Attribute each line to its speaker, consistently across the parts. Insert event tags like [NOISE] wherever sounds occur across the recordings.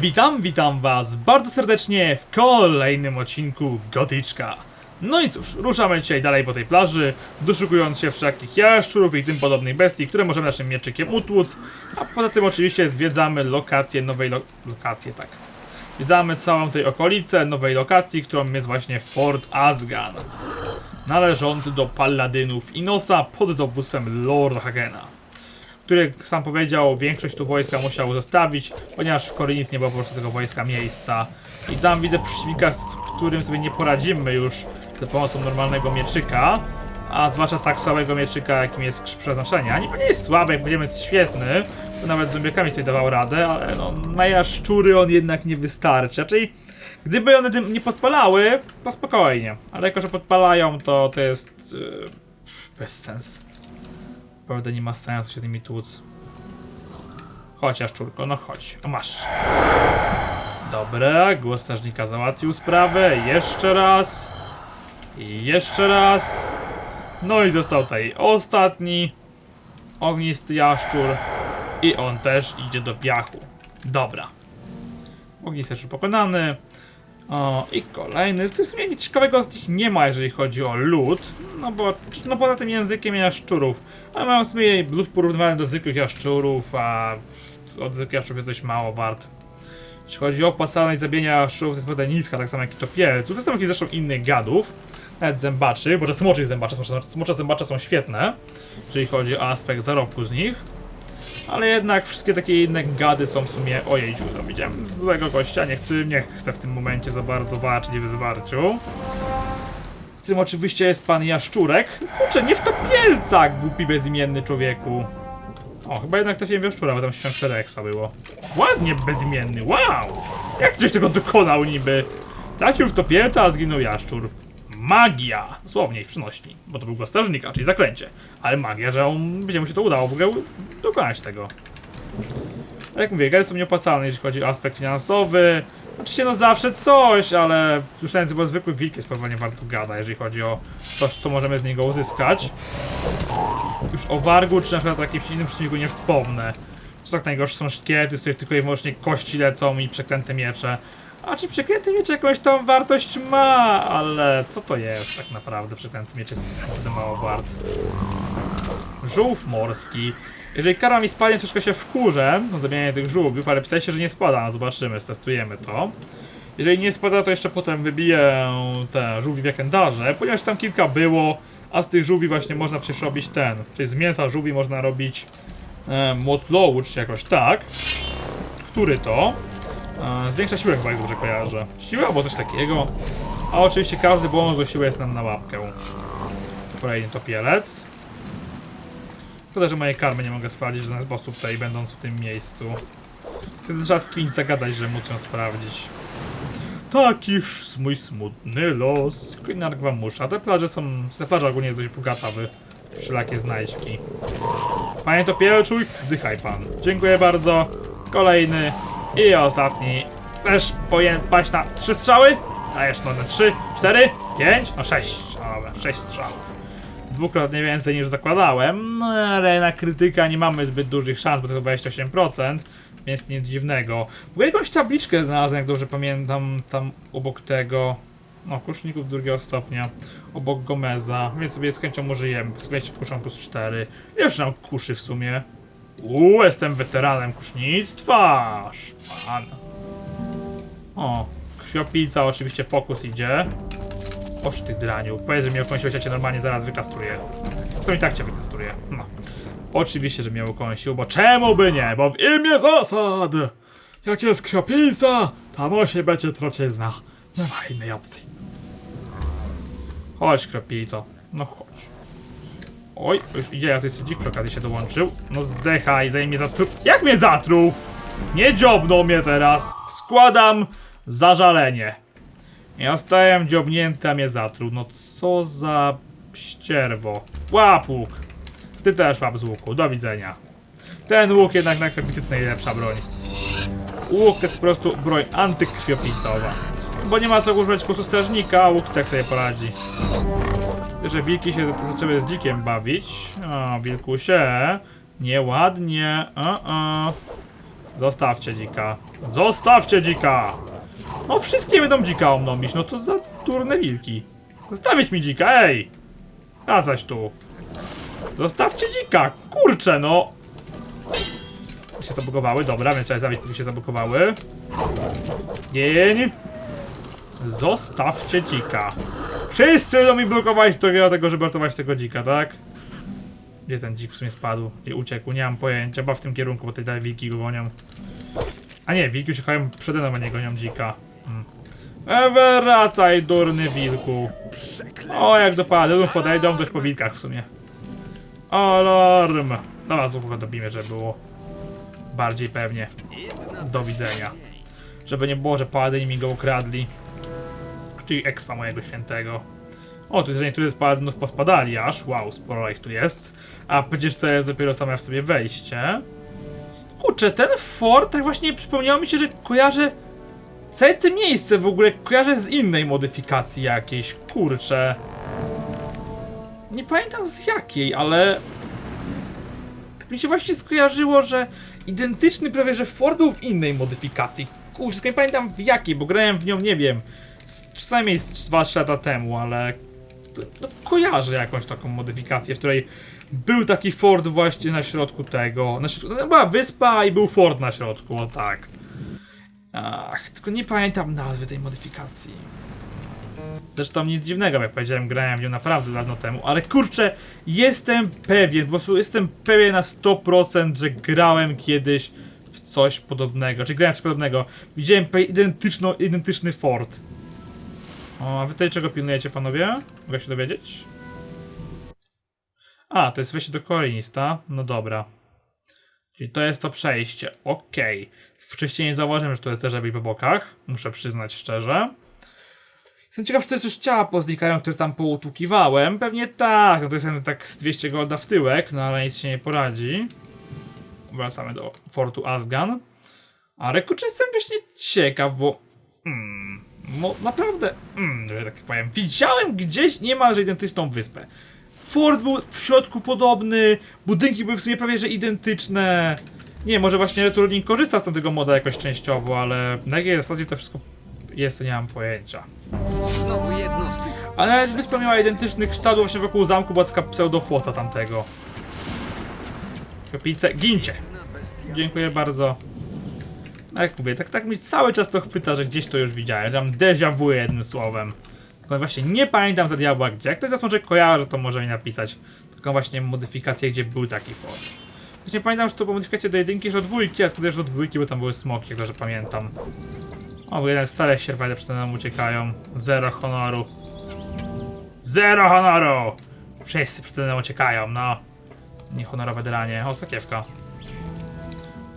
Speaker 1: Witam, witam was bardzo serdecznie w kolejnym odcinku Gotyczka. No i cóż, ruszamy dzisiaj dalej po tej plaży, doszukując się wszelkich jaszczurów i tym podobnych bestii, które możemy naszym mieczykiem utłuc, a poza tym oczywiście zwiedzamy lokację nowej lo lokację, tak. Zwiedzamy całą tej okolicę nowej lokacji, którą jest właśnie Fort Asgan, należący do paladynów Inosa pod dowództwem Lorda Hagena który, sam powiedział, większość tu wojska musiał zostawić, ponieważ w Korei nic nie było po prostu tego wojska miejsca. I tam widzę przeciwnika, z którym sobie nie poradzimy już za pomocą normalnego mieczyka, a zwłaszcza tak słabego mieczyka, jakim jest krzyż przeznaczenia. Niby nie jest słaby, jak powiedziemy, jest świetny, bo nawet z zombiakami sobie dawał radę, ale no, na jaszczury on jednak nie wystarczy. Raczej, gdyby one tym nie podpalały, to spokojnie, ale jako, że podpalają, to to jest yy, bez sens. Naprawdę nie ma sensu się z nimi tłuc. Chodź, jaszczurko, no chodź. O, masz. Dobra, głos strażnika załatwił sprawę. Jeszcze raz. I jeszcze raz. No i został tutaj ostatni. Ognisty jaszczur. I on też idzie do piachu. Dobra. Ognisty już pokonany. O, i kolejny. W sumie nic ciekawego z nich nie ma, jeżeli chodzi o lód. No bo, no poza tym językiem jaszczurów. A mam w sumie lód porównywalny do zwykłych jaszczurów, a od zwykłych jaszczurów jest dość mało wart. Jeśli chodzi o opłacalność zabijania jaszczurów, jest naprawdę niska, tak samo jak i topielców. Zresztą jak i zresztą innych gadów. Nawet zębaczy, bo że smoczych zębaczy, smocze, smocze zębacze są świetne, jeżeli chodzi o aspekt zarobku z nich. Ale jednak wszystkie takie inne gady są w sumie... Ojej, no widziałem złego gościa, niektóry nie chce w tym momencie za bardzo walczyć w zwarciu. Tym oczywiście jest pan Jaszczurek. Kurczę, nie w topielca, głupi bezimienny człowieku. O, chyba jednak trafiłem w Jaszczura, bo tam 64 expa było. Ładnie bezimienny, wow! Jak ktoś tego dokonał niby? Trafił w topielca, a zginął Jaszczur. Magia! Słownie w przenośni, bo to był głos strażnika, czyli zaklęcie. Ale magia, że on, będzie mu się to udało w ogóle dokonać tego. Tak jak mówię, gady są nieopłacalne, jeśli chodzi o aspekt finansowy. Oczywiście no zawsze coś, ale już nawet chyba zwykły wilk jest pewnie warto gada, jeżeli chodzi o coś, co możemy z niego uzyskać. Już o wargu, czy na przykład o jakimś innym przeciwniku nie wspomnę. Co tak najgorsze są szkielety, z których tylko i wyłącznie kości lecą i przeklęte miecze. A czy przeklęty miecz jakąś tam wartość ma, ale co to jest tak naprawdę? Przeklęty miecz jest naprawdę mało wart. Żółw morski. Jeżeli kara mi spadnie, troszkę się wkurzę na zabijanie tych żółwiów, ale pisaliście, że nie spada, no zobaczymy, stestujemy to. Jeżeli nie spada, to jeszcze potem wybiję te żółwi w jakendarze, ponieważ tam kilka było, a z tych żółwi właśnie można przecież robić ten. Czyli z mięsa żółwi można robić e, motlowu, czy jakoś tak. Który to? Zwiększa siłę chyba, jak dobrze kojarzę. Siłę albo coś takiego. A oczywiście każdy błąd o siłę jest nam na łapkę. Kolejny topielec. Szkoda, że mojej karmy nie mogę sprawdzić w ten sposób tutaj, będąc w tym miejscu. Chcę trzeba z kimś zagadać, że móc ją sprawdzić. Takiż mój smutny los. Klinark wam musza. Te plaże są... Ta plaża ogólnie jest dość bogata w wszelakie znajdźki. Panie Topielczuj, zdychaj pan. Dziękuję bardzo. Kolejny i ostatni. Też powinien paść na trzy strzały? Dajesz no na trzy, cztery, pięć, no sześć. Dobra, sześć strzałów dwukrotnie więcej niż zakładałem, no ale na krytyka nie mamy zbyt dużych szans, bo tylko 28%, więc nic dziwnego. W ogóle jakąś tabliczkę znalazłem, jak dobrze pamiętam, tam obok tego, no, kuszników drugiego stopnia, obok Gomeza, więc sobie z chęcią użyjemy, z kuszą plus 4. Już nam kuszy w sumie. Uuu, jestem weteranem kusznictwa, szpan. O, krwiopijca, oczywiście fokus idzie. Oż ty draniu. Powiedz, że mnie ukąsiłeś, ja cię normalnie zaraz wykastruję. To i tak cię wykastruję. No. Oczywiście, że mnie ukąsił, bo czemu by nie? Bo w imię zasad! Jak jest krwiopijca, tam musi będzie trucizna. Nie ma innej opcji. Chodź, krwiopijco. No chodź. Oj, już idzie, jak to jest dzik przy okazji się dołączył. No zdechaj, zanim mnie zatruł. Jak mnie zatruł? Nie dziobnął mnie teraz. Składam zażalenie. Ja zostałem dziobnięty, a mnie zatruł. No co za ścierwo. Łap łuk. Ty też łap z łuku. Do widzenia. Ten łuk jednak na krwiopicy to najlepsza broń. Łuk to jest po prostu broń antykrwiopicowa. Bo nie ma co używać kursu strażnika, a łuk tak sobie poradzi. Że wilki się to zaczęły z dzikiem bawić. O, wilkusie. Nieładnie. O, o. Zostawcie dzika. Zostawcie dzika! No wszystkie będą dzika omnomić, no co za turne wilki. Zostawić mi dzika, ej! Wracać tu. Zostawcie dzika, kurczę no! Się zabugowały, dobra, więc trzeba zabić, póki się zabugowały. Gień! Zostawcie dzika. Wszyscy będą mi blokować do tego, żeby ratować tego dzika, tak? Gdzie ten dzik w sumie spadł? Gdzie uciekł? Nie mam pojęcia, chyba w tym kierunku, bo tutaj dalej wilki go gonią. A nie, wilki uciekają przede mną, a nie gonią dzika. Hmm. E, wracaj, durny wilku. O, jak dopadną, podejdą, dość po wilkach w sumie. Alarm! Dobra, znowu go dobijmy, żeby było bardziej pewnie. Do widzenia. Żeby nie było, że paladyni mi go ukradli. Czyli expa mojego świętego. O, tu jest, niektórzy z paladynów pospadali aż. Wow, sporo ich tu jest. A przecież to jest dopiero same w sobie wejście. Kurczę, ten fort, tak właśnie przypomniało mi się, że kojarzę całe to miejsce w ogóle kojarzę z innej modyfikacji jakiejś. Kurczę. Nie pamiętam z jakiej, ale... Tak mi się właśnie skojarzyło, że identyczny prawie, że fort był w innej modyfikacji. Kurczę, tylko nie pamiętam w jakiej, bo grałem w nią, nie wiem, z, przynajmniej z 2-3 lata temu, ale to, to kojarzę jakąś taką modyfikację, w której był taki fort właśnie na środku tego. Na środku, była wyspa i był fort na środku, o tak. Ach, tylko nie pamiętam nazwy tej modyfikacji. Zresztą nic dziwnego, jak powiedziałem, grałem w nią naprawdę dawno temu, ale kurczę, jestem pewien, po prostu jestem pewien na 100%, że grałem kiedyś w coś podobnego, czy grałem w coś podobnego. Widziałem identyczno, identyczny fort. O, a wy tutaj czego pilnujecie, panowie? Mogę się dowiedzieć? A, to jest wejście do Korinista. No dobra. Czyli to jest to przejście. Okej. Wcześniej nie zauważyłem, że to jest też po bokach. Muszę przyznać szczerze. Jestem ciekaw, czy to jest już ciała poznikają, które tam poutłukiwałem. Pewnie tak. No to jest tak z 200 golda w tyłek, no ale nic się nie poradzi. Wracamy do fortu Asgan. Ale kurczę, jestem właśnie ciekaw, bo... Hmm, no naprawdę, mm, że tak powiem, widziałem gdzieś niemalże identyczną wyspę. Fort był w środku podobny, budynki były w sumie prawie że identyczne. Nie, może właśnie Returning korzysta z tamtego moda jakoś częściowo, ale na jakiej zasadzie to wszystko jest, to nie mam pojęcia.
Speaker 2: Znowu jedno z tych.
Speaker 1: Ale wyspa miała identyczny kształt właśnie wokół zamku, była taka pseudofosa tamtego. Kropilce, gincie! Dziękuję bardzo. No jak mówię, tak, tak mi cały czas to chwyta, że gdzieś to już widziałem. Tam déjà vu jednym słowem. Tylko właśnie nie pamiętam za diabła gdzie. Jak ktoś z nas może kojarzy, to może mi napisać. Taką właśnie modyfikację, gdzie był taki fort. Właśnie pamiętam, że to była modyfikacja do jedynki, że do dwójki, a skoro też do dwójki, bo tam były smoki, jak dobrze pamiętam. O, bo jeden stare sierwale przed nam uciekają. Zero honoru. Zero honoru! Wszyscy przed nam uciekają, no. Niehonorowe dranie. O, sakiewka.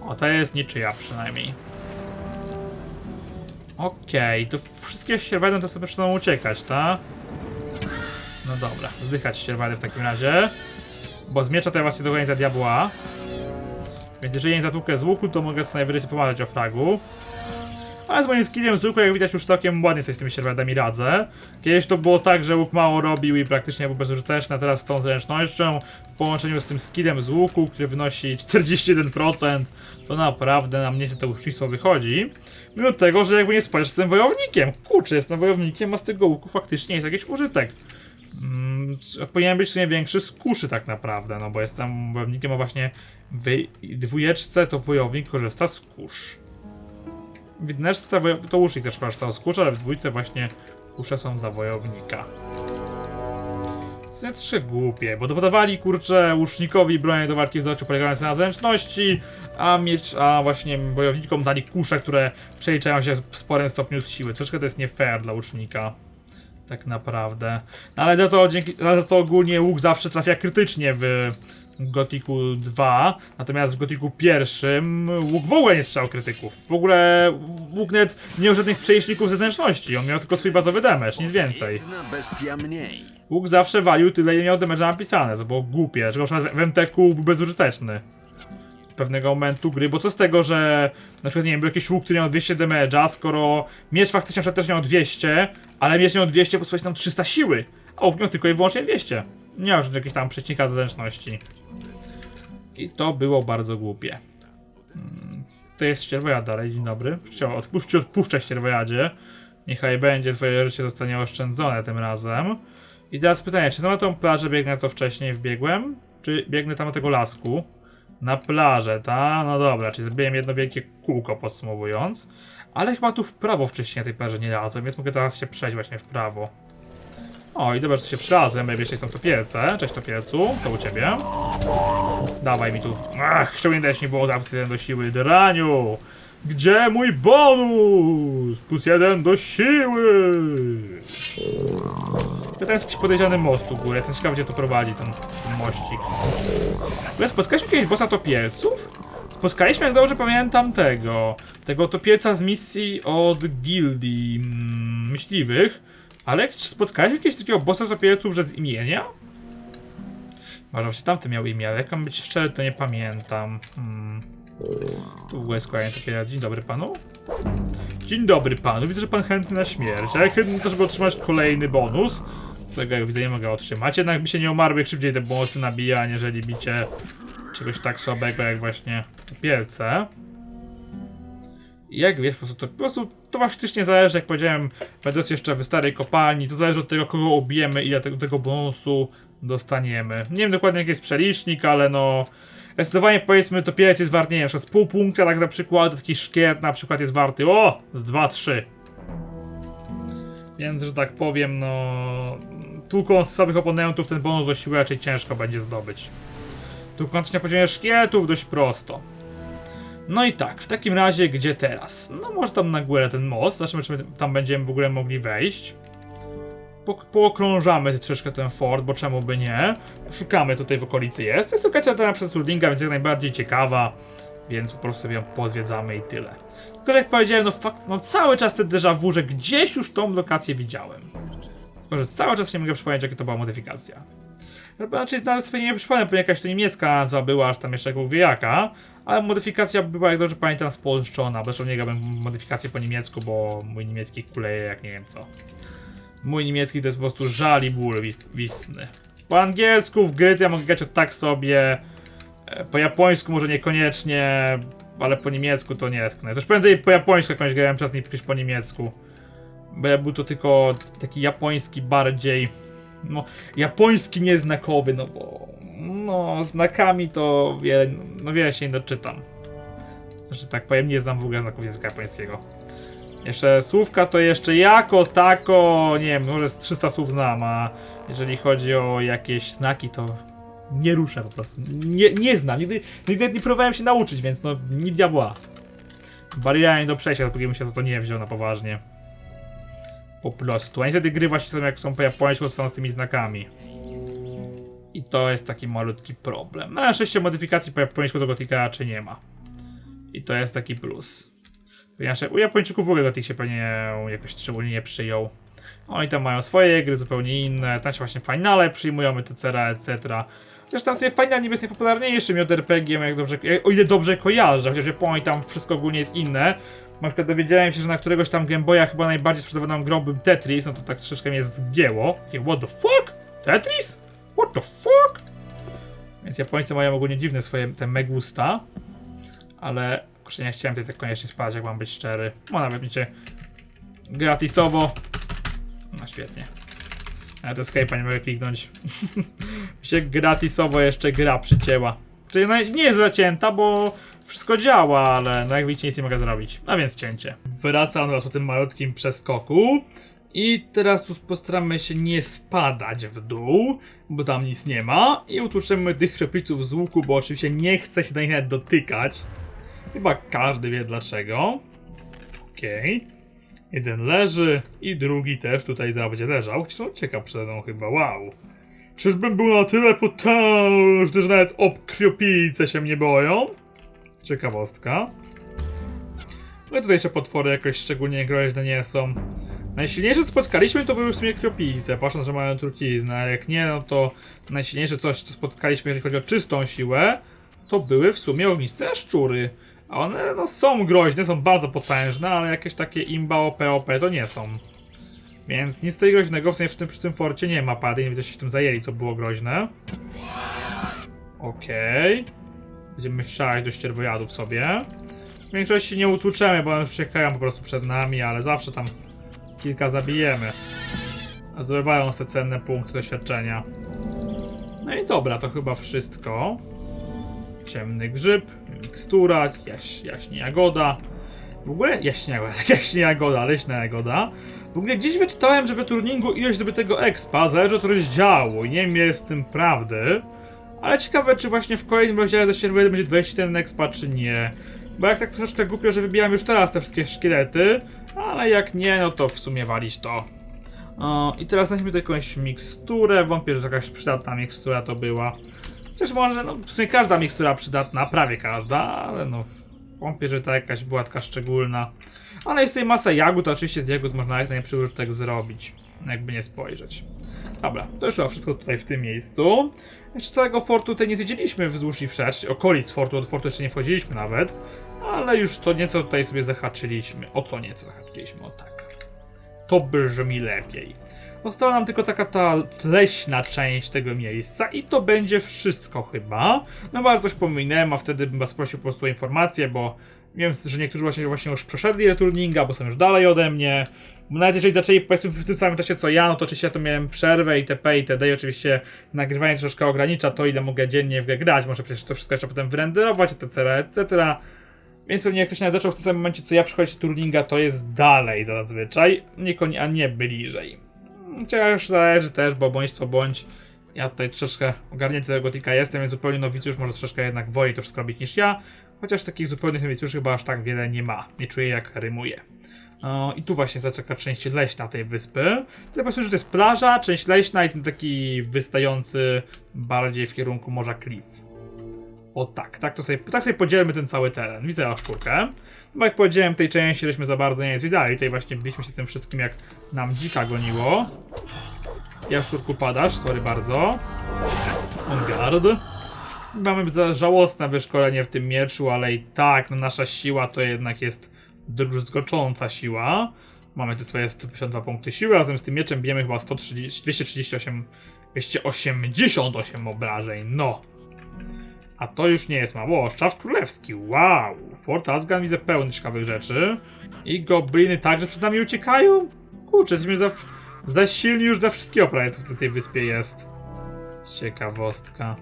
Speaker 1: O, to jest niczyja przynajmniej. Okej, to wszystkie sierwady to sobie przestaną uciekać, ta? No dobra, zdychać sierwady w takim razie. Bo z miecza to ja właśnie dogonię za diabła. Więc jeżeli nie zatłukę z łuku, to mogę co najwyżej pomagać o fragu. Ale z moim skillem z łuku, jak widać, już całkiem ładnie sobie z tymi sierwadami radzę. Kiedyś to było tak, że łuk mało robił i praktycznie był bezużyteczny, a teraz z tą zręcznością w połączeniu z tym skillem z łuku, który wynosi 41%, to naprawdę na mnie to łucznictwo wychodzi. Mimo tego, że jakby nie spojrzysz, jestem wojownikiem. Kurczę, jestem wojownikiem, a z tego łuku faktycznie jest jakiś użytek. Mm, powinien być w sumie większy z kuszy tak naprawdę, no bo jestem wojownikiem, a właśnie w dwójeczce to wojownik korzysta z kusz. W jedyneczce wojo- to łucznik też korzysta z kusz, ale w dwójce właśnie kusze są dla wojownika. Jest troszkę głupie, bo dodawali kurczę łucznikowi broń do walki z oczu polegające na zręczności, a miecz, a właśnie bojownikom dali kusze, które przeliczają się w sporym stopniu z siły. Troszkę to jest nie fair dla łucznika. Tak naprawdę. No ale za to, dzięki, za to ogólnie łuk zawsze trafia krytycznie w Gotiku 2, natomiast w Gotiku 1 łuk w ogóle nie strzał krytyków. W ogóle łuk net nie miał żadnych przejśników ze zręczności, on miał tylko swój bazowy damage, nic więcej. Łuk zawsze walił tyle, ile miał damage napisane, co było głupie, że na w MTK był bezużyteczny. Pewnego momentu gry, bo co z tego, że na przykład, nie wiem, był jakiś łuk, który miał 200 damage'a, skoro miecz faktycznie też miał 200, ale miecz miał 200, bo słuchajcie, tam 300 siły, a łuk miał tylko i wyłącznie 200. Nie miał jakiegoś tam przeciwnika zręczności. I to było bardzo głupie. Mm. to jest ścierwojad dalej, dzień dobry. Chciał odpuszczać, odpuszczę ścierwojadzie. Niechaj będzie, twoje życie zostanie oszczędzone tym razem. I teraz pytanie, czy na tą plażę biegnę co wcześniej wbiegłem? Czy biegnę tam do tego lasku? Na plażę, ta? No dobra, czyli zrobiłem jedno wielkie kółko podsumowując. Ale chyba tu w prawo wcześniej na tej plaży nie razem, więc mogę teraz się przejść właśnie w prawo. O, i dobra, że się przylazłem, bo jeszcze są topielce. Cześć topielcu, co u ciebie? Dawaj mi tu. Ach, chciałbym dać mi było plus jeden do siły. Draniu! Gdzie mój bonus? Plus jeden do siły! Ja tam jest jakiś podejrzany most u góry. Jestem ciekaw, gdzie to prowadzi ten, ten mościk. Ogóle spotkaliśmy kiedyś bossa topielców? Spotkaliśmy, jak dobrze pamiętam, tego. Tego topielca z misji od gildii mm, myśliwych. Ale czy spotkaliśmy kiedyś takiego bossa topielców, że z imienia? Może właśnie tamty miał imię, ale jak mam być szczery, to nie pamiętam. Hmm. Tu w ogóle kolejny topielec. Dzień dobry panu. Dzień dobry panu, widzę, że pan chętny na śmierć, a ja chętny to, żeby otrzymać kolejny bonus, którego jak widzę nie mogę otrzymać, jednak nie umarły, szybciej te bonusy nabija, aniżeli bicie czegoś tak słabego jak właśnie topielce. I jak wiesz, po prostu to, po prostu to faktycznie zależy, jak powiedziałem, będąc jeszcze w starej kopalni, to zależy od tego, kogo ubijemy, ile tego, tego bonusu dostaniemy. Nie wiem dokładnie jaki jest przelicznik, ale no... Zdecydowanie powiedzmy, topielec jest warty, nie wiem, z pół punkta, tak na przykład, taki szkielet na przykład jest warty, o, z 2-3. Więc, że tak powiem, no... Tłuką słabych oponentów ten bonus do siły raczej ciężko będzie zdobyć. Tłucząc na poziomie szkieletów dość prosto. No i tak, w takim razie, gdzie teraz? No może tam na górę ten most, zobaczymy czy tam będziemy w ogóle mogli wejść. Po, pookrążamy troszeczkę ten fort, bo czemu by nie. Szukamy co tutaj w okolicy jest. Jest lokacja teraz przez Trudinga, więc jak najbardziej ciekawa. Więc po prostu sobie ją pozwiedzamy i tyle. Tylko jak powiedziałem, no fakt, mam cały czas ten déjà vu, że gdzieś już tą lokację widziałem. Tylko, że cały czas nie mogę przypomnieć, jaka to była modyfikacja. Raczej nawet sobie nie przypomnę, bo jakaś to niemiecka nazwa była, aż tam jeszcze Bóg wie jaka, ale modyfikacja była, jak dobrze pamiętam, spolszczona. Zresztą nie grałem modyfikację po niemiecku, bo mój niemiecki kuleje jak nie wiem co. Mój niemiecki to jest po prostu żal i ból wis- wistny. Po angielsku w gry to ja mogę grać o tak sobie, e, po japońsku może niekoniecznie, ale po niemiecku to nie tknę. Już prędzej po japońsku jakąś grałem czas niż po niemiecku. Bo był to tylko taki japoński bardziej no, japoński nieznakowy, no bo no, znakami to no wiele się nie doczytam. Że tak powiem, nie znam w ogóle znaków języka japońskiego. Jeszcze słówka to jeszcze jako tako, nie wiem, może z 300 słów znam, a jeżeli chodzi o jakieś znaki, to nie ruszę po prostu. Nie, nie znam, nigdy, nigdy nie próbowałem się nauczyć, więc no, ni diabła. Bariera nie do przejścia, dopóki bym się za to nie wziął na poważnie. Po prostu. A niestety gry właśnie są jak są po japońsku, są z tymi znakami. I to jest taki malutki problem. Na szczęście modyfikacji po japońsku do Gotika raczej nie ma. I to jest taki plus. Ponieważ u Japończyków w ogóle Gothic się pewnie jakoś szczególnie nie przyjął. Oni tam mają swoje gry zupełnie inne, tam się właśnie finale przyjmują, etc., etc. Zresztą sobie Final niby jest najpopularniejszym JRPG-iem, jak dobrze, o ile dobrze kojarzę, chociaż Japonii tam wszystko ogólnie jest inne. Na przykład dowiedziałem się, że na któregoś tam Game Boya chyba najbardziej sprzedawaną grą był Tetris, no to tak troszeczkę mnie zgięło. I what the fuck? Tetris? What the fuck? Więc Japońcy mają ogólnie dziwne swoje te megusta. Ale kurczę, nie chciałem tutaj tak koniecznie spać, jak mam być szczery. No nawet wiecie, gratisowo. No świetnie. Nawet escape'a nie mogę kliknąć. [LAUGHS] Mi się gratisowo jeszcze gra przycięła. Czyli no, nie jest zacięta, bo wszystko działa, ale no jak widzicie nic nie mogę zrobić. A więc cięcie. Wracam was po tym malutkim przeskoku. I teraz tu postaramy się nie spadać w dół, bo tam nic nie ma. I utłuczemy tych krzepliców z łuku, bo oczywiście nie chcę się do nich nawet dotykać. Chyba każdy wie dlaczego. Okej. Jeden leży i drugi też tutaj będzie leżał. Chociaż on uciekał przede mną chyba, wow. Czyżbym był na tyle potężny, że nawet obkrwiopijce się mnie boją? Ciekawostka. No i tutaj jeszcze potwory jakoś szczególnie groźne nie są. Najsilniejsze spotkaliśmy to były w sumie krwiopijce, patrząc, że mają truciznę, a jak nie, no to najsilniejsze coś, co spotkaliśmy, jeżeli chodzi o czystą siłę, to były w sumie ogniste szczury. A one no, są groźne, są bardzo potężne, ale jakieś takie imba OP, OP to nie są. Więc nic tutaj groźnego, w sensie w tym, przy tym forcie nie ma pady, nie widać się tym zajęli, co było groźne. Okej. Będziemy strzelać do ścierwojadów sobie. W większości nie utłuczemy, bo one uciekają po prostu przed nami, ale zawsze tam kilka zabijemy. A zdobywają te cenne punkty doświadczenia. No i dobra, to chyba wszystko. Ciemny grzyb, mikstura, jaś, jaśnie jagoda. W ogóle jaśnie jagoda, [LAUGHS] jaśnie jagoda, leśna jagoda. W ogóle gdzieś wyczytałem, że w turningu ilość zdobytego expa zależy od rozdziału i nie wiem, z tym prawdy. Ale ciekawe, czy właśnie w kolejnym rozdziale ze Sierwojedy będzie 21 expa, czy nie. Bo jak tak troszeczkę głupio, że wybijam już teraz te wszystkie szkielety, ale jak nie, no to w sumie walić to. O, I teraz znaleźliśmy tu jakąś miksturę, wątpię, że jakaś przydatna mikstura to była. Chociaż może, no w sumie każda mikstura przydatna, prawie każda, ale no wątpię, że ta jakaś była taka szczególna. Ale jest tutaj masa jagód, oczywiście z jagód można jak najlepszy użytek zrobić, jakby nie spojrzeć. Dobra, to już chyba wszystko tutaj w tym miejscu. Jeszcze całego fortu tutaj nie zwiedziliśmy wzdłuż i wszerz, okolic fortu, od fortu jeszcze nie wchodziliśmy nawet, ale już co nieco tutaj sobie zahaczyliśmy. O co nieco zahaczyliśmy, o tak. To brzmi lepiej. Została nam tylko taka ta leśna część tego miejsca i to będzie wszystko chyba. No bardzo coś pominąłem, a wtedy bym was prosił po prostu o informację, bo wiem, że niektórzy właśnie, właśnie już przeszedli returninga, bo są już dalej ode mnie. Bo nawet jeżeli zaczęli powiedzmy w tym samym czasie co ja, no to oczywiście ja to miałem przerwę itp. itd. Oczywiście nagrywanie troszeczkę ogranicza to, ile mogę dziennie w grę grać. Może przecież to wszystko jeszcze potem wyrenderować, etc., etc. Więc pewnie jak ktoś nawet zaczął w tym samym momencie, co ja przychodzić do turninga, to jest dalej zazwyczaj, niekoniecznie, a nie bliżej. Chociaż zależy też, bo bądź co bądź, ja tutaj troszeczkę ogarnięty tego gotika jestem, więc zupełnie nowicjusz może troszeczkę jednak woli to wszystko robić niż ja. Chociaż takich zupełnych nowicjuszy chyba aż tak wiele nie ma. Nie czuję jak rymuje. O, I tu właśnie zaczeka część leśna tej wyspy. Tutaj po prostu, że to jest plaża, część leśna i ten taki wystający bardziej w kierunku Morza Cliff. O tak, tak to sobie, tak sobie podzielmy ten cały teren. Widzę jaszczurkę. No jak powiedziałem, tej części żeśmy za bardzo nie zwiedzali. Tutaj właśnie biliśmy się z tym wszystkim, jak nam dzika goniło. Jaszczurku padasz, sorry bardzo. On guard. Mamy za żałosne wyszkolenie w tym mieczu, ale i tak, no nasza siła to jednak jest druzgocząca siła. Mamy te swoje 152 punkty siły, razem z tym mieczem bijemy chyba 130, 238, 288 obrażeń, no. A to już nie jest mało. O, Szczaw królewski, wow! Fort Asgan widzę pełny ciekawych rzeczy. I gobliny także przed nami uciekają? Kurczę, jesteśmy za, za silni już dla wszystkiego prawie, co na tej wyspie jest. Ciekawostka.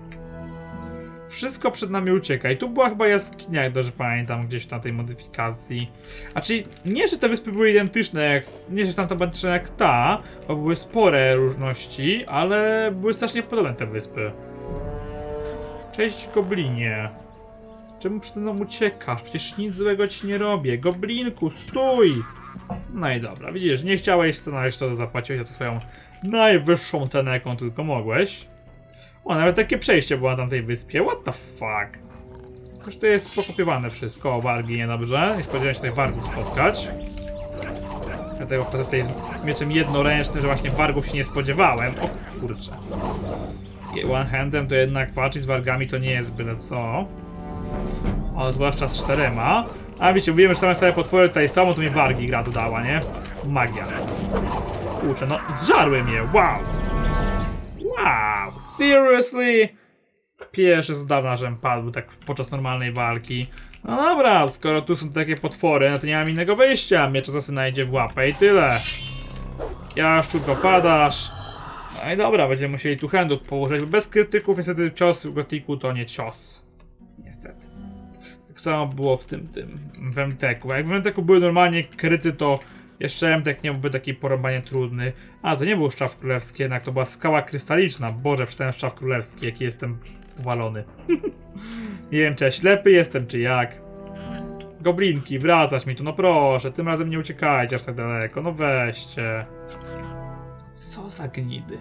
Speaker 1: Wszystko przed nami ucieka. I tu była chyba jaskinia, jak dobrze pamiętam, gdzieś na tej modyfikacji. A czyli nie, że te wyspy były identyczne, jak, nie, że tamta była identyczna jak ta, bo były spore różności, ale były strasznie podobne te wyspy. Cześć, goblinie. Czemu przede mną uciekasz? Przecież nic złego ci nie robię. Goblinku, stój! No i dobra, widzisz, nie chciałeś stanąć, to zapłaciłeś za swoją najwyższą cenę, jaką tylko mogłeś. O, nawet takie przejście było na tamtej wyspie. What the fuck? Już to jest pokopiowane wszystko. Wargi niedobrze. Nie spodziewałem się tych wargów spotkać. Dlatego poza z mieczem jednoręcznym, że właśnie wargów się nie spodziewałem. O kurczę. One-handem to jednak walczyć z wargami to nie jest byle co. O, zwłaszcza z czterema. A wiecie, mówiłem, że same sobie potwory tutaj są, to mi wargi gra dodała, nie? Magia. Kurczę, no zżarły mnie, wow! Wow, seriously? Pierwszy z dawna, żem padł tak podczas normalnej walki. No dobra, skoro tu są takie potwory, no to nie mam innego wyjścia. Miecz czasem znajdzie w łapę i tyle. Ja szczurko padasz. No i dobra, będziemy musieli tu handuk położyć, bo bez krytyków niestety cios w gotiku to nie cios. Niestety. Tak samo było w tym, tym, w MTK-u. Jak w MTK-u były normalnie kryty, to jeszcze MTK nie byłby taki porąbanie trudny. A, to nie był Szczaw Królewski, jednak to była skała krystaliczna. Boże, przeczytałem Szczaw Królewski, jaki jestem powalony. [LAUGHS] nie wiem, czy ja ślepy jestem, czy jak. Goblinki, wracać mi tu, no proszę, tym razem nie uciekajcie aż tak daleko, no weźcie. Co za gnidy.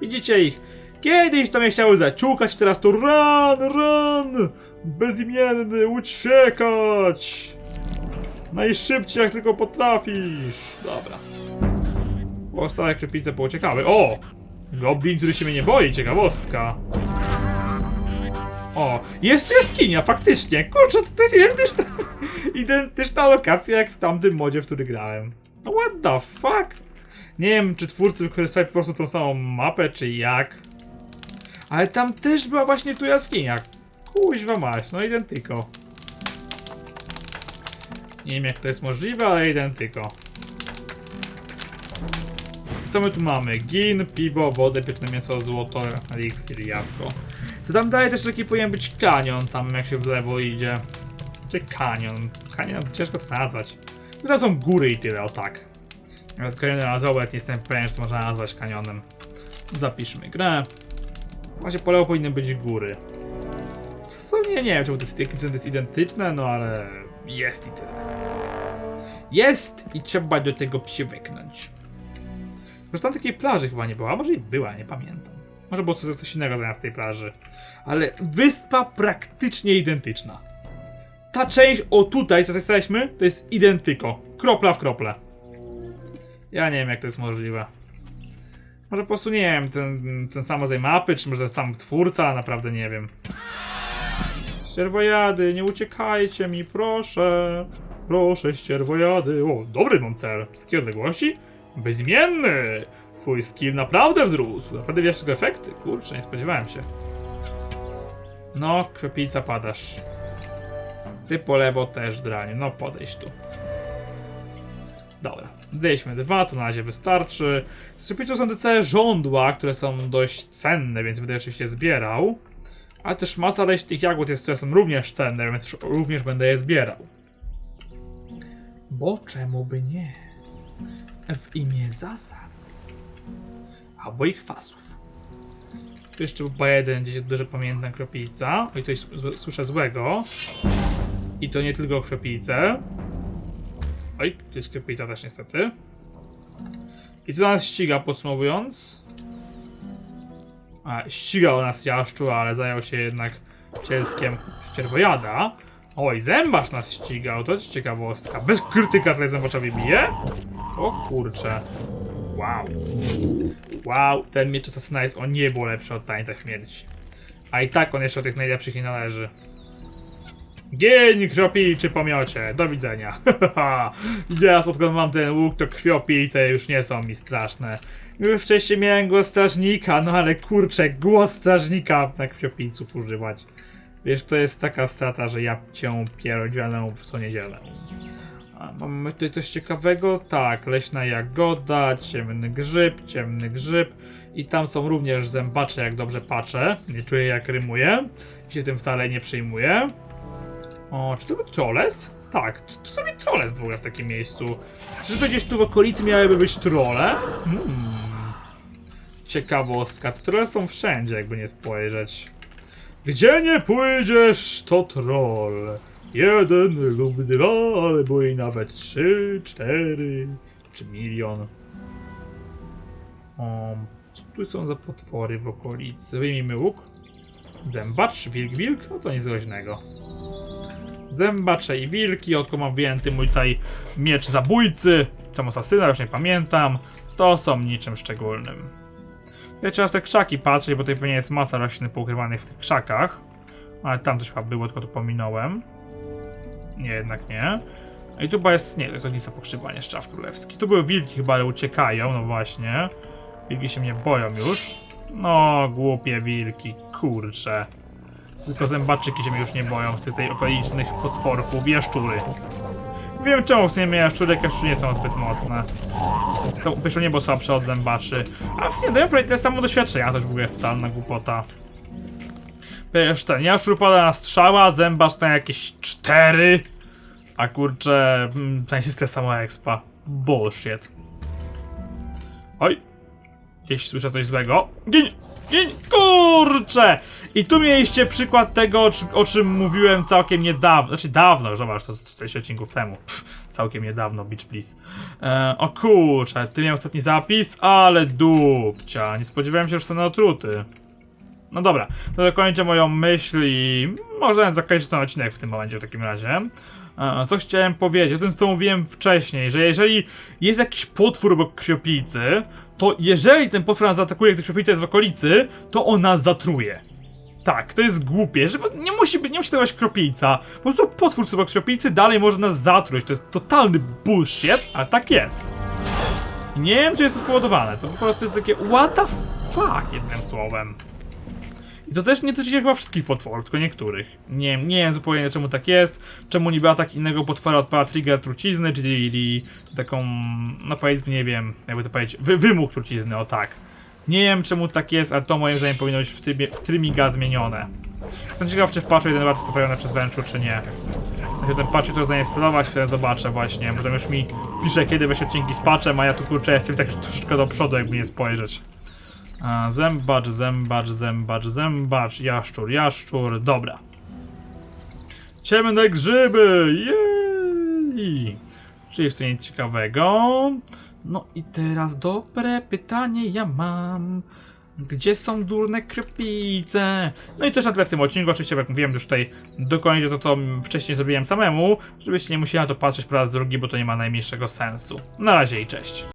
Speaker 1: Widzicie ich? Kiedyś to mnie chciały zaciukać, teraz to run, run! Bezimienny, uciekać! Najszybciej jak tylko potrafisz. Dobra. Pozostałe krzepice pouciekały. O! Goblin, który się mnie nie boi, ciekawostka. O, jest jaskinia, faktycznie. Kurczę, to, jest identyczna, [LAUGHS] identyczna lokacja jak w tamtym modzie, w który grałem. What the fuck? Nie wiem, czy twórcy wykorzystali po prostu tą samą mapę, czy jak. Ale tam też była właśnie tu jaskinia. Kuźwa maś, no identyko. Nie wiem jak to jest możliwe, ale identyko. Co my tu mamy? Gin, piwo, wodę, pieczone mięso, złoto, eliksir, jabłko. To tam dalej też taki powinien być kanion, tam jak się w lewo idzie. Czy kanion? Kanion to ciężko to nazwać. No tam są góry i tyle, o tak. Nawet kaniony Azowet nie jestem pewien, to można nazwać kanionem. Zapiszmy grę. Właśnie po lewo powinny być góry. W sumie nie wiem, czemu to jest, jakim to jest identyczne, no ale jest i tyle. Jest i trzeba do tego przywyknąć. Zresztą tam takiej plaży chyba nie była, może i była, nie pamiętam. Może było coś, coś innego zamiast tej plaży. Ale wyspa praktycznie identyczna. Ta część o tutaj, co jesteśmy, to jest identyko. Kropla w krople. Ja nie wiem, jak to jest możliwe. Może po prostu nie wiem, ten, ten sam rodzaj mapy, czy może sam twórca, naprawdę nie wiem. Ścierwojady, nie uciekajcie mi, proszę. Proszę, ścierwojady. O, dobry mam cel. Z takiej odległości? Bezimienny! Twój skill naprawdę wzrósł. Naprawdę wiesz tego efekty? Kurczę, nie spodziewałem się. No, kwepica padasz. Ty po lewo też dranie. No, podejdź tu. Dobra, zdjęliśmy dwa, to na razie wystarczy. Z są te całe żądła, które są dość cenne, więc będę oczywiście zbierał. Ale też masa leśnych jagód jest, które są również cenne, więc również będę je zbierał. Bo czemu by nie? W imię zasad. Albo ich fasów. Tu jeszcze był jeden, gdzieś dobrze pamiętam, kroplica. Oj, coś słyszę złego. I to nie tylko kroplice. Oj, to jest kroplica też niestety. I co nas ściga, podsumowując? A, ścigał nas jaszczur, ale zajął się jednak cielskiem ścierwojada. Oj, zębacz nas ścigał, to jest ciekawostka. Bez krytyka tyle zębaczowi bije? O kurcze. Wow. Wow, ten miecz asasyna jest o niebo lepszy od tańca śmierci. A i tak on jeszcze do tych najlepszych nie należy. Gień, krwiopijczy pomiocie, do widzenia. [LAUGHS] Teraz odkąd mam ten łuk, to krwiopijce już nie są mi straszne. Wcześniej miałem głos strażnika, no ale kurczę, głos strażnika na krwiopijców używać. Wiesz, to jest taka strata, że ja cię pierdzielę w co niedzielę. A mamy tutaj coś ciekawego? Tak, leśna jagoda, ciemny grzyb, ciemny grzyb. I tam są również zębacze, jak dobrze patrzę. Nie czuję jak rymuję. I się tym wcale nie przejmuję. O, czy to był troles? Tak, to, to sobie troles w w takim miejscu. Żeby gdzieś tu w okolicy miałyby być trole? Hmm. Ciekawostka, trole są wszędzie, jakby nie spojrzeć. Gdzie nie pójdziesz, to troll. Jeden lub dwa, albo i nawet trzy, cztery, czy milion. O, co tu są za potwory w okolicy? Wyjmijmy łuk. Zębacz, wilk, wilk? No to nic groźnego. Zębacze i wilki, odkąd mam wyjęty mój tutaj miecz zabójcy, tam asasyna, już nie pamiętam, to są niczym szczególnym. Ja trzeba w te krzaki patrzeć, bo tutaj pewnie jest masa roślin poukrywanych w tych krzakach. Ale tam coś chyba było, tylko to pominąłem. Nie, jednak nie. I tu chyba jest, nie, to jest ognista pokrzywa, szczaw królewski. Tu były wilki chyba, ale uciekają, no właśnie. Wilki się mnie boją już. No, głupie wilki, kurcze. Tylko zębaczyki się mnie już nie boją z tych tutaj okolicznych potworków, jaszczury. Wiem czemu w sumie jaszczurek jeszcze nie są zbyt mocne. Są pierwsze niebo słabsze od zębaczy. A w sumie dają prawie tyle samo doświadczenia, to już w ogóle jest totalna głupota. Wiesz, ten jaszczur pada na strzała, zębacz na jakieś cztery. A kurczę, mm, w sensie tyle samo expa. Bullshit. Oj. Gdzieś słyszę coś złego. Gin! Gin! Kurczę! I tu mieliście przykład tego, o, czym- mówiłem całkiem niedawno. Znaczy dawno, zobacz, to z 40 odcinków temu. Pff, [LAUGHS] całkiem niedawno, bitch please. E, o kurczę, ty miałem ostatni zapis, ale dupcia. Nie spodziewałem się, że zostanę otruty. No dobra, to dokończę moją myśl i może zakończę ten odcinek w tym momencie w takim razie. E, Co chciałem powiedzieć, o tym co mówiłem wcześniej, że jeżeli jest jakiś potwór obok krwiopijcy, to jeżeli ten potwór nas zaatakuje, gdy krwiopica jest w okolicy, to on nas zatruje. Tak, to jest głupie, że nie musi być, nie musi to być kropijca. Po prostu potwór co obok krwiopijcy dalej może nas zatruć. To jest totalny bullshit, a tak jest. Nie wiem, czy jest to spowodowane. To po prostu jest takie what the fuck, jednym słowem. I to też nie dotyczy się chyba wszystkich potworów, tylko niektórych. Nie, nie wiem zupełnie czemu tak jest, czemu niby atak innego potwora odpala trigger trucizny, czyli taką, no powiedzmy, nie wiem, jakby to powiedzieć, wy, wymóg trucizny, o tak. Nie wiem czemu tak jest, ale to moim zdaniem powinno być w, trybie, w trymiga zmienione. Jestem ciekaw, czy w patchu 1.2 to jest poprawione przez Węczu, czy nie. Jak ten patch to zainstalować, wtedy zobaczę właśnie, bo tam już mi pisze, kiedy weź odcinki z patchem, a ja tu kurczę jestem tak troszeczkę do przodu, jakby nie spojrzeć. A, zębacz, zębacz, zębacz, zębacz, jaszczur, jaszczur, dobra. Ciemne grzyby, jej! Czyli w sumie nic ciekawego. No i teraz dobre pytanie ja mam. Gdzie są durne krwice? No i też na tyle w tym odcinku, oczywiście jak mówiłem już tutaj dokończę to, co wcześniej zrobiłem samemu, żebyście nie musieli na to patrzeć po raz drugi, bo to nie ma najmniejszego sensu. Na razie i cześć.